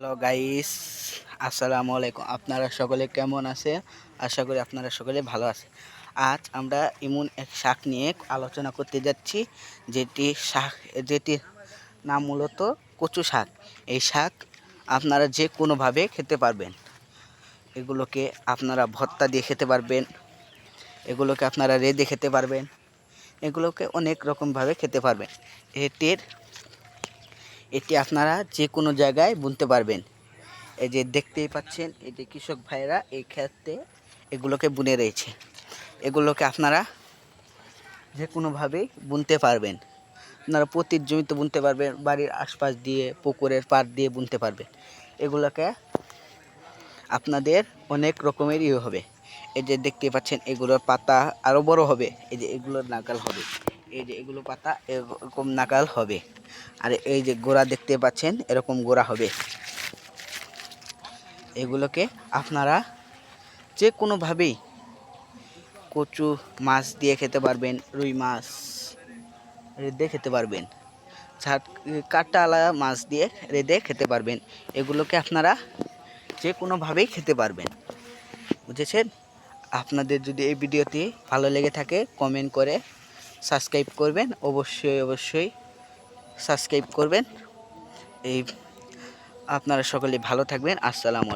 Hello guys আসসালামু আলাইকুম আপনারা সকলে কেমন আছে আশা করি আপনারা সকলে ভালো আছে আজ আমরা এমন এক শাক নিয়ে আলোচনা করতে যাচ্ছি, যেটি শাক যেটির নাম মূলত কচু শাক। এই শাক আপনারা যে কোনোভাবে খেতে পারবেন। এগুলোকে আপনারা ভর্তা দিয়ে খেতে পারবেন। এগুলোকে আপনারা রেঁধে খেতে পারবেন। এগুলোকে অনেক রকমভাবে খেতে পারবেন। এটির এটি আপনারা যে কোনো জায়গায় বুনতে পারবেন। এই যে দেখতেই পাচ্ছেন, এই যে কৃষক ভাইরা এই ক্ষেত্রে এগুলোকে বুনে রয়েছে। এগুলোকে আপনারা যে কোনোভাবেই বুনতে পারবেন। আপনারা প্রতির জমিতে বুনতে পারবেন, বাড়ির আশপাশ দিয়ে, পুকুরের পাড় দিয়ে বুনতে পারবেন। এগুলোকে আপনাদের অনেক রকমের ইয়ে হবে। এই যে দেখতে পাচ্ছেন, এগুলোর পাতা আরও বড় হবে, এই যে এগুলোর নাগাল হবে। এই যে এগুলো পাতা এরকম নাকাল হবে। আর এই যে গোড়া দেখতে পাচ্ছেন, এরকম গোড়া হবে। এগুলোকে আপনারা যে কোনোভাবেই কচু মাছ দিয়ে খেতে পারবেন, রুই মাছ রেঁধে খেতে পারবেন কাটালা মাছ দিয়ে রেঁধে খেতে পারবেন, এগুলোকে আপনারা যে কোনোভাবেই খেতে পারবেন। বুঝেছেন? আপনাদের যদি এই ভিডিওটি ভালো লেগে থাকে কমেন্ট করে সাবস্ক্রাইব করবেন অবশ্যই অবশ্যই সাবস্ক্রাইব করবেন। এই আপনারা সকলে ভালো থাকবেন। আসসালামু আলাইকুম।